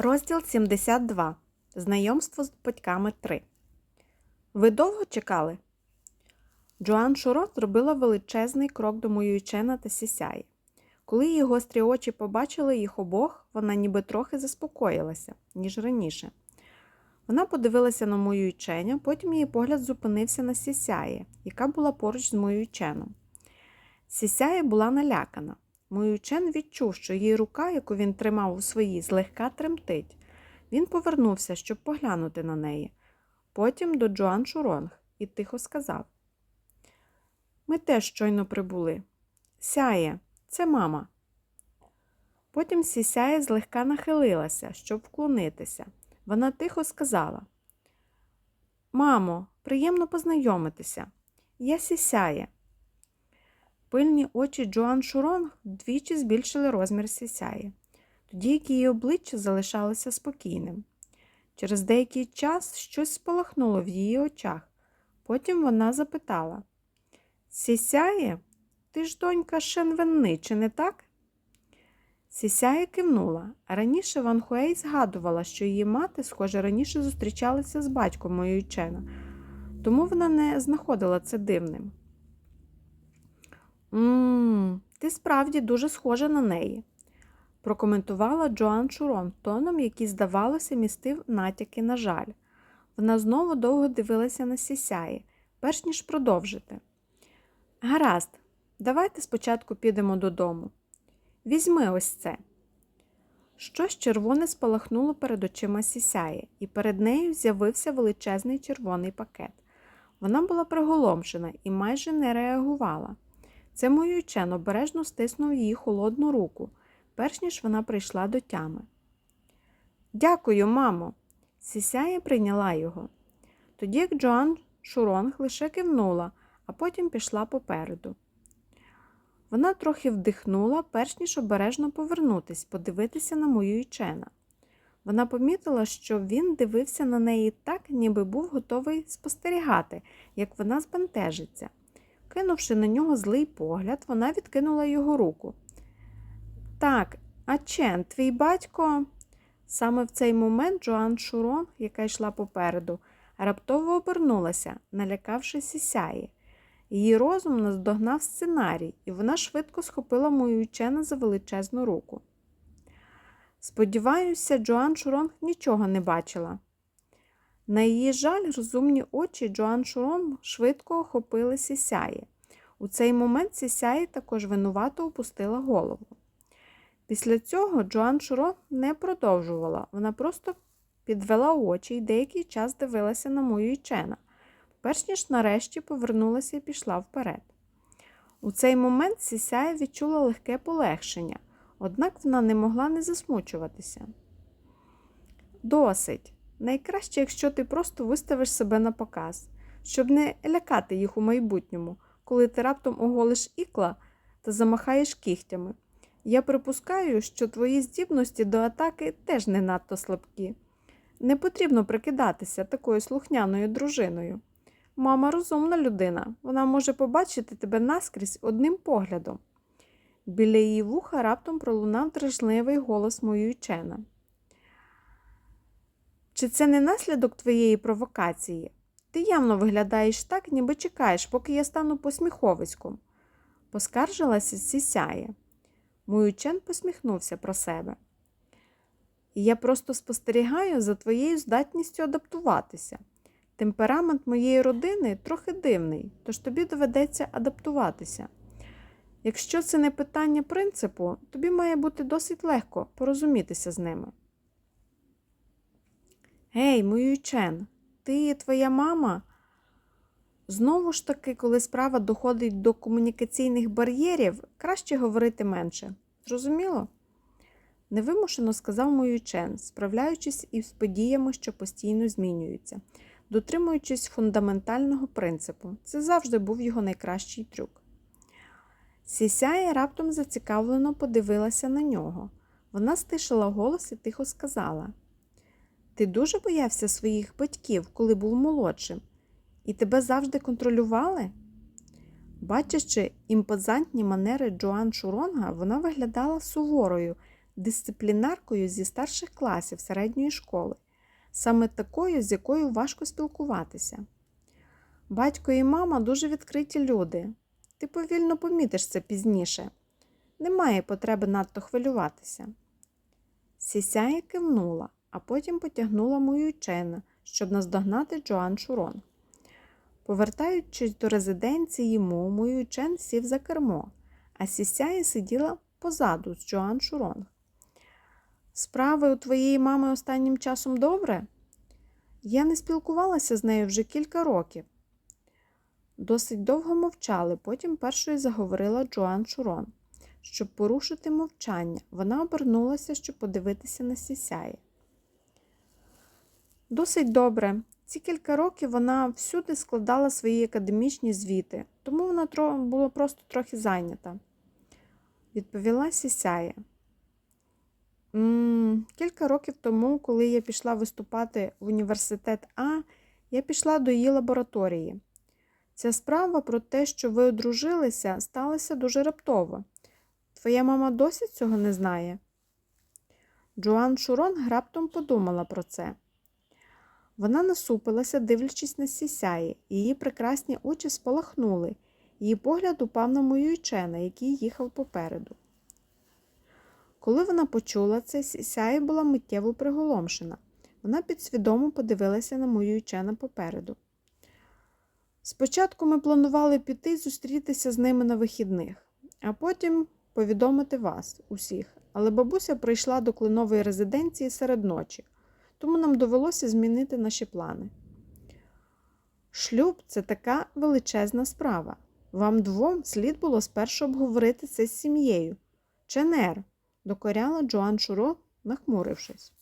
Розділ 72. Знайомство з батьками 3. Ви довго чекали? Джоан Шуро зробила величезний крок до Моюйчена та Сісяї. Коли її гострі очі побачили їх обох, вона ніби трохи заспокоїлася, ніж раніше. Вона подивилася на Моюйченя, потім її погляд зупинився на Сісяї, яка була поруч з Моюйченом. Сісяя була налякана. Моючен відчув, що її рука, яку він тримав у своїй, злегка тремтить. Він повернувся, щоб поглянути на неї. Потім до Джоан Шуронг і тихо сказав: Ми теж щойно прибули. Сяє, це мама. Потім сісяє злегка нахилилася, щоб вклонитися. Вона тихо сказала: Мамо, приємно познайомитися. Я сісяє. Пильні очі Джоан Шуронг вдвічі збільшили розмір сісяї, тоді як її обличчя залишалося спокійним. Через деякий час щось спалахнуло в її очах. Потім вона запитала Сісяє, ти ж донька Шенвенни, чи не так? Сісяє кивнула, раніше Ван Хуей згадувала, що її мати, схоже, раніше зустрічалася з батьком моєї Чена, тому вона не знаходила це дивним. Ммм, ти справді дуже схожа на неї, прокоментувала Джоан Шурон тоном, який, здавалося, містив натяки на жаль. Вона знову довго дивилася на сісяї, перш ніж продовжити. Гаразд, давайте спочатку підемо додому. Візьми ось це. Щось червоне спалахнуло перед очима сісяї, і перед нею з'явився величезний червоний пакет. Вона була приголомшена і майже не реагувала. Це Моючен обережно стиснув її холодну руку, перш ніж вона прийшла до тями. Дякую, мамо. Сісяє прийняла його. Тоді як Джоан Шуронг лише кивнула, а потім пішла попереду. Вона трохи вдихнула, перш ніж обережно повернутись, подивитися на мою Ічена. Вона помітила, що він дивився на неї так, ніби був готовий спостерігати, як вона збентежиться. Кинувши на нього злий погляд, вона відкинула його руку. Так, а Чен, твій батько. Саме в цей момент Джоан Шурон, яка йшла попереду, раптово обернулася, налякавши сісяї. Її розум наздогнав сценарій, і вона швидко схопила мою Чена за величезну руку. Сподіваюся, Джоан Шуронг нічого не бачила. На її жаль, розумні очі Джоан Шурон швидко охопили сісяї. У цей момент сісяї також винувато опустила голову. Після цього Джоан Шурон не продовжувала, вона просто підвела очі і деякий час дивилася на мою Ічена, перш ніж нарешті повернулася і пішла вперед. У цей момент сісяя відчула легке полегшення, однак вона не могла не засмучуватися. Досить. Найкраще, якщо ти просто виставиш себе на показ, щоб не лякати їх у майбутньому, коли ти раптом оголиш ікла та замахаєш кігтями. Я припускаю, що твої здібності до атаки теж не надто слабкі. Не потрібно прикидатися такою слухняною дружиною. Мама розумна людина, вона може побачити тебе наскрізь одним поглядом. Біля її вуха раптом пролунав дражливий голос моєї Чена. Чи це не наслідок твоєї провокації? Ти явно виглядаєш так, ніби чекаєш, поки я стану посміховиськом. Поскаржилася сісяє. Муючен посміхнувся про себе. Я просто спостерігаю за твоєю здатністю адаптуватися. Темперамент моєї родини трохи дивний, тож тобі доведеться адаптуватися. Якщо це не питання принципу, тобі має бути досить легко порозумітися з ними. Гей, Муючен, ти твоя мама? Знову ж таки, коли справа доходить до комунікаційних бар'єрів, краще говорити менше. Зрозуміло? Невимушено сказав Муючен, справляючись із подіями, що постійно змінюються, дотримуючись фундаментального принципу. Це завжди був його найкращий трюк. Сісяя раптом зацікавлено подивилася на нього. Вона стишила голос і тихо сказала. Ти дуже боявся своїх батьків, коли був молодшим, і тебе завжди контролювали? Бачачи імпозантні манери Джоан Шуронга, вона виглядала суворою, дисциплінаркою зі старших класів середньої школи, саме такою, з якою важко спілкуватися. Батько і мама дуже відкриті люди. Ти повільно помітиш це пізніше. Немає потреби надто хвилюватися. Сісяя кивнула, а потім потягнула мою чена, щоб наздогнати Джоан Шурон. Повертаючись до резиденції Му, мою чен сів за кермо, а Сісяя сиділа позаду з Джоан Шурон. Справи у твоєї мами останнім часом добре? Я не спілкувалася з нею вже кілька років. Досить довго мовчали, потім першою заговорила Джоан Шурон. Щоб порушити мовчання, вона обернулася, щоб подивитися на Сісяї. Досить добре. Ці кілька років вона всюди складала свої академічні звіти, тому вона була просто трохи зайнята. Відповіла Сісяя. кілька років тому, коли я пішла виступати в університет А, я пішла до її лабораторії. Ця справа про те, що ви одружилися, сталася дуже раптово. Твоя мама досі цього не знає? Джоан Шурон раптом подумала про це. Вона насупилася, дивлячись на сісяї, її прекрасні очі спалахнули, її погляд упав на мою Ючена, який їхав попереду. Коли вона почула це, сісяя була миттєво приголомшена. Вона підсвідомо подивилася на мою Ючена попереду. Спочатку ми планували піти й зустрітися з ними на вихідних, а потім повідомити вас усіх. Але бабуся прийшла до кленової резиденції серед ночі, тому нам довелося змінити наші плани. Шлюб це така величезна справа. Вам двом слід було спершу обговорити це з сім'єю. Ченер, докоряла Джоан Шуро, нахмурившись.